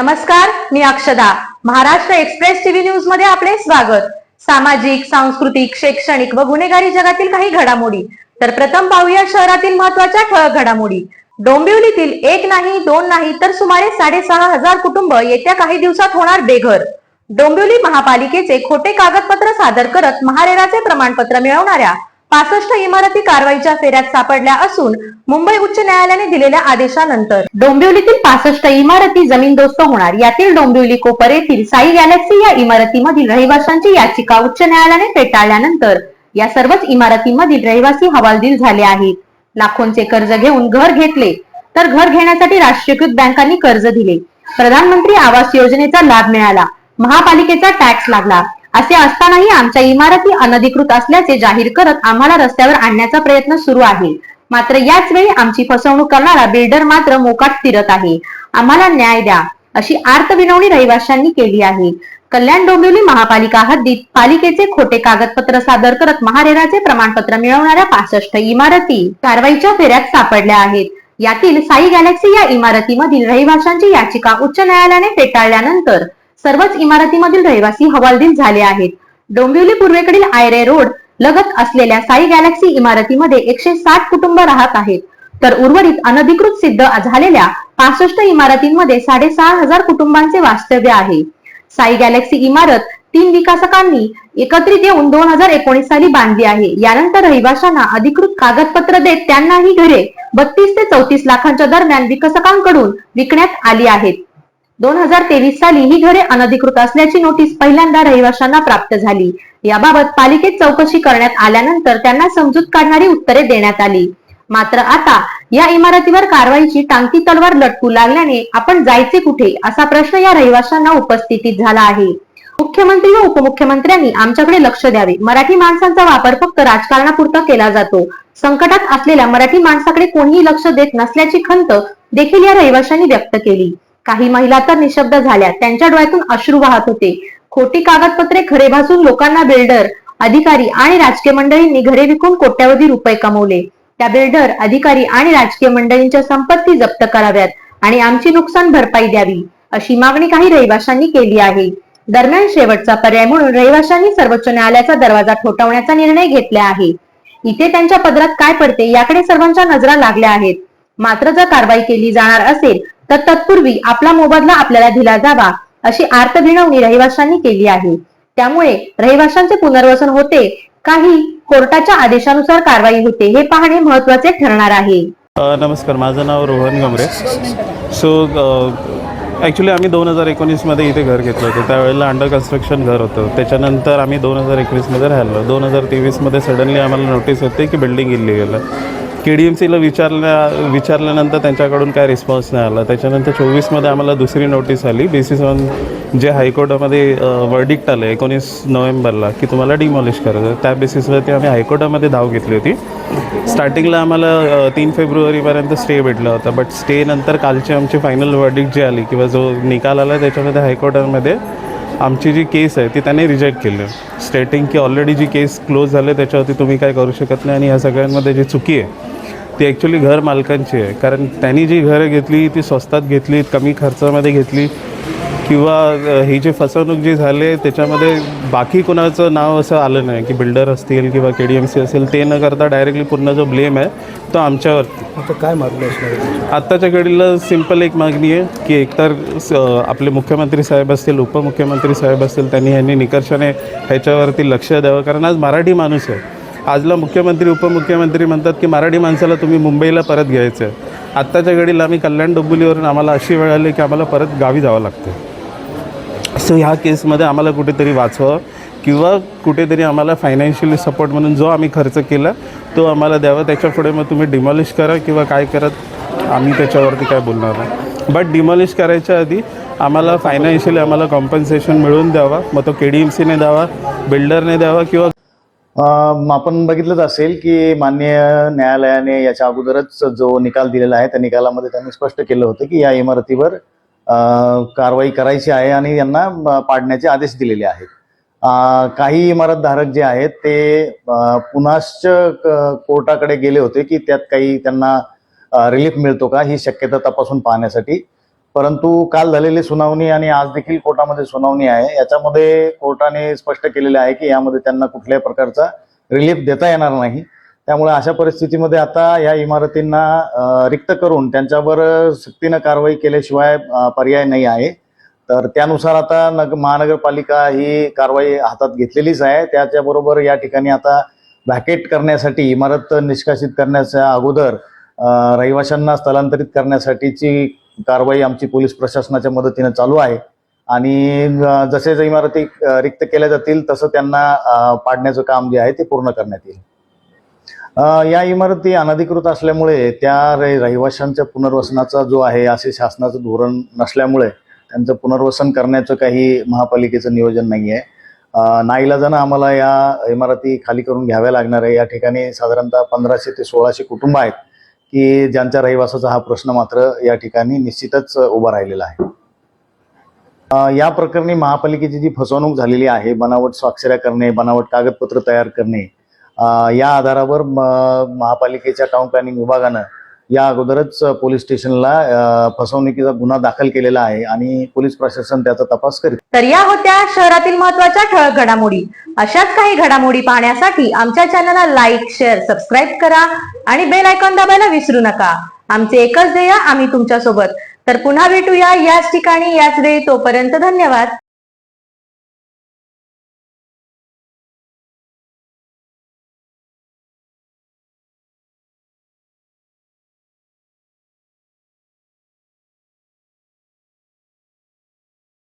नमस्कार मी अक्षदा. Maharashtra express TV न्यूजमध्ये आपले स्वागत. सामाजिक सांस्कृतिक शैक्षणिक व गुन्हेगारी जगातील काही घडामोडी. तर प्रथम पाहूया शहरातील महत्त्वाच्या ठळक घडामोडी. डोंबिवलीतील एक नाही दोन नाही तर सुमारे साडेसहा हजार कुटुंब येत्या काही दिवसात होणार बेघर. डोंबिवली महापालिकेचे खोटे कागदपत्र सादर करत महारेराचे प्रमाणपत्र मिळवणाऱ्या पासष्ट इमारती कारवाईच्या फेऱ्यात सापडल्या असून मुंबई उच्च न्यायालयाने दिलेल्या आदेशानंतर डोंबिवलीतील पासष्ट इमारती जमीनदोस्त होणार. यातील डोंबिवली कोपर येथील साई गॅलेक्सी या इमारतीमधील रहिवाशांची याचिका उच्च न्यायालयाने फेटाळल्यानंतर या सर्वच इमारतीमधील रहिवासी हवालदिल झाले आहेत. लाखोंचे कर्ज घेऊन घर घेतले तर घर घेण्यासाठी राष्ट्रीयकृत बँकांनी कर्ज दिले. प्रधानमंत्री आवास योजनेचा लाभ मिळाला. महापालिकेचा टॅक्स लागला. असे असतानाही आमच्या इमारती अनधिकृत असल्याचे जाहीर करत आम्हाला रस्त्यावर आणण्याचा प्रयत्न सुरू आहे. मात्र याच वेळी आमची फसवणूक करणारा बिल्डर मात्र मोकाट फिरत आहे. आम्हाला न्याय द्या अशी आर्त विनवणी रहिवाशांनी केली आहे. कल्याण डोंबिवली महापालिका हद्दीत पालिकेचे खोटे कागदपत्र सादर करत महारेराचे प्रमाणपत्र मिळवणाऱ्या पासष्ट इमारती कारवाईच्या फेऱ्यात सापडल्या आहेत. यातील साई गॅलेक्सी या इमारतीमधील रहिवाशांची याचिका उच्च न्यायालयाने फेटाळल्यानंतर सर्वच इमारतीमधील रहिवासी हवालदिल झाले आहेत. डोंबिवली पूर्वेकडील आयरे रोड लगत असलेल्या साई गॅलेक्सी इमारतीमध्ये एकशे साठ कुटुंब राहत आहेत. तर उर्वरित अनधिकृत सिद्ध झालेल्या पासष्ट इमारतींमध्ये साडेसहा हजार कुटुंबांचे वास्तव्य आहे. साई गॅलेक्सी इमारत तीन विकासकांनी एकत्रित येऊन दोन हजार एकोणीस साली बांधली आहे. यानंतर रहिवाशांना अधिकृत कागदपत्र देत त्यांना ही घरे बत्तीस ते चौतीस लाखांच्या दरम्यान विकसकांकडून विकण्यात आली आहेत. दोन हजार तेवीस साली ही घरे अनधिकृत असल्याची नोटीस पहिल्यांदा रहिवाशांना प्राप्त झाली. याबाबत पालिकेत चौकशी करण्यात आल्यानंतर त्यांना समजूत काढणारी उत्तरे देण्यात आली. मात्र आता या इमारतीवर कारवाईची टांगती तलवार लटकू लागल्याने आपण जायचे कुठे असा प्रश्न या रहिवाशांना उपस्थितीत झाला आहे. मुख्यमंत्री व उपमुख्यमंत्र्यांनी आमच्याकडे लक्ष द्यावे. मराठी माणसांचा वापर फक्त राजकारणापुरता केला जातो. संकटात असलेल्या मराठी माणसाकडे कोणीही लक्ष देत नसल्याची खंत देखील या रहिवाशांनी व्यक्त केली. काही महिला तर निशब्द झाल्या त्यांच्या डोळ्यातून अश्रू वाहत होते. खोटी कागदपत्रे खरे भासून लोकांना बिल्डर अधिकारी आणि राजकीय मंडळींनी घरे विकून कोट्यावधी रुपये कमवले. त्या बिल्डर अधिकारी आणि राजकीय मंडळींच्या संपत्ती जप्त कराव्यात आणि आमची नुकसान भरपाई द्यावी अशी मागणी काही रहिवाशांनी केली आहे. दरम्यान शेवटचा पर्याय म्हणून रहिवाशांनी सर्वोच्च न्यायालयाचा दरवाजा ठोठावण्याचा निर्णय घेतला आहे. इथे त्यांच्या पदरात काय पडते याकडे सर्वांच्या नजरा लागल्या आहेत. मात्र जर कारवाई केली जाणार असेल तर तत्पूर्वी आपला मोबदला आपल्याला दिला जावा अशी आर्त विनवणी रहिवाशांनी केली आहे. त्यामुळे रहिवाशांचे पुनर्वसन होते काही कोर्टाच्या आदेशानुसार कारवाई होते हे पाहणे महत्त्वाचे ठरणार आहे. नमस्कार माझं नाव रोहन गमरे. सो ॲक्च्युली आम्ही दोन हजार एकोणीसमध्ये इथे घर घेतलं होतं. त्यावेळेला अंडर कन्स्ट्रक्शन घर होतं. त्याच्यानंतर आम्ही दोन हजार एकवीसमध्ये राहिलो. दोन हजार तेवीसमध्ये सडनली आम्हाला नोटीस होते की बिल्डिंग इल्लिगल आहे. के डी एम सीला विचारल्या विचारल्यानंतर त्यांच्याकडून काय रिस्पॉन्स नाही आला. त्याच्यानंतर चोवीसमध्ये आम्हाला दुसरी नोटीस आली. बेसिस ऑन जे हायकोर्टामध्ये वर्डिक्ट आलं एकोणीस नोव्हेंबरला की तुम्हाला डिमॉलिश करायचं. त्या बेसिसवरती आम्ही हायकोर्टामध्ये धाव घेतली होती. स्टार्टिंगला आम्हाला तीन फेब्रुवारीपर्यंत स्टे भेटला होता. बट स्टे नंतर कालची आमची फायनल वर्डिक्ट जी आली किंवा जो निकाल आला त्याच्यामध्ये हायकोर्टामध्ये आमची जी केस आहे ती त्याने रिजेक्ट केली. स्टेटिंग की ऑलरेडी जी केस क्लोज झाली त्याच्यावरती तुम्ही काय करू शकत नाही आणि ह्या सगळ्यांमध्ये जी चुकी आहे ती ॲक्च्युली घर मालकांची आहे. कारण त्यांनी जी घरं घेतली ती स्वस्तात घेतली कमी खर्चामध्ये घेतली. किंवा ही जी फसवणूक जी झाली त्याच्यामध्ये बाकी कोणाचं नाव असं आलं नाही की बिल्डर असतील किंवा के डी एम सी असेल ते न करता डायरेक्टली पूर्ण जो ब्लेम आहे तो आमच्यावर आता काय मागणी असणार? आत्ताच्या घडीला सिंपल एक मागणी आहे की एकतर स- आपले मुख्यमंत्री साहेब असतील उपमुख्यमंत्री साहेब असतील त्यांनी ह्यांनी निकर्षाने ह्याच्यावरती लक्ष द्यावं. कारण आज मराठी माणूस आहे. आजला मुख्यमंत्री उपमुख्यमंत्री म्हणतात की मराठी माणसाला तुम्ही मुंबईला परत घ्यायचं आहे. आत्ताच्या घडीला आम्ही कल्याण डोंबिवलीवरून आम्हाला अशी वेळ आली की आम्हाला परत गावी जावं लागतं. सो ह्या केसमध्ये आम्हाला कुठेतरी वाचवावं किंवा कुठेतरी आम्हाला फायनान्शियली सपोर्ट म्हणून जो आम्ही खर्च केला तो आम्हाला द्यावा. त्याच्यापुढे मग तुम्ही डिमॉलिश करा किंवा काय करत आम्ही त्याच्यावरती काय बोलणार नाही. बट डिमॉलिश करायच्या आधी आम्हाला फायनान्शियली आम्हाला कॉम्पन्सेशन मिळवून द्यावा. मग तो के डी एम सीने द्यावा बिल्डरने द्यावा किंवा आपण बघितलंच असेल की मान्य न्यायालयाने याच्या अगोदरच जो निकाल दिलेला आहे त्या निकालामध्ये त्यांनी स्पष्ट केलं होतं की या इमारतीवर कारवाई करायची आहे आणि यांना पाडण्याचे आदेश दिलेले आहेत. काही इमारतधारक जे आहेत ते अ, पुनश्च कोर्टाकडे गेले होते की त्यात काही त्यांना रिलीफ मिळतो का ही शक्यता तपासून पाहण्यासाठी. परंतु काल झालेली सुनावणी आणि आज देखील कोर्टामध्ये सुनावणी आहे. याच्यामध्ये कोर्टाने स्पष्ट केलेले आहे की यामध्ये त्यांना कुठल्याही प्रकारचा रिलीफ देता येणार नाही. त्यामुळे अशा परिस्थितीमध्ये आता या इमारतींना रिक्त करून त्यांच्यावर सक्तीनं कारवाई केल्याशिवाय पर्याय नाही आहे. तर त्यानुसार आता नग महानगरपालिका ही कारवाई हातात घेतलेलीच आहे. त्याच्याबरोबर या ठिकाणी आता व्हॅकेट करण्यासाठी इमारत निष्कासित करण्याच्या अगोदर रहिवाशांना स्थलांतरित करण्यासाठीची कारवाई आमची पोलीस प्रशासनाच्या मदतीनं चालू आहे. आणि जसे जे इमारती रिक्त केल्या जातील तसं त्यांना पाडण्याचं काम जे आहे ते पूर्ण करण्यात येईल. या इमारती अनधिकृत असल्यामुळे त्या रहिवाशांच्या पुनर्वसनाचा जो आहे असे शासनाचं धोरण नसल्यामुळे त्यांचं पुनर्वसन करण्याचं काही महापालिकेचं नियोजन नाही आहे नाईलाजानं आम्हाला या इमारती खाली करून घ्याव्या लागणार आहे. या ठिकाणी साधारणतः पंधराशे ते सोळाशे कुटुंब आहेत. की ज्यांच्या रहिवासाचा हा प्रश्न मात्र या ठिकाणी निश्चितच उभा राहिलेला आहे. या प्रकरणी महापालिकेची जी फसवणूक झालेली आहे बनावट स्वाक्षऱ्या करणे बनावट कागदपत्र तयार करणे या आधारावर महापालिकेच्या टाउन प्लॅनिंग विभागानं या अगोदरच पोलीस स्टेशनला फसवणुकीचा गुन्हा दाखल केलेला आहे आणि पोलीस प्रशासन त्याचा तपास करीत तर या होत्या शहरातील महत्त्वाच्या ठळक घडामोडी. अशाच काही घडामोडी पाहण्यासाठी आमच्या चॅनलला लाईक शेअर सबस्क्राईब करा आणि बेल आयकॉन दाबायला विसरू नका. आमचे एकच ध्येय आम्ही तुमच्यासोबत. तर पुन्हा भेटूया याच ठिकाणी याच वेळी. तोपर्यंत धन्यवाद.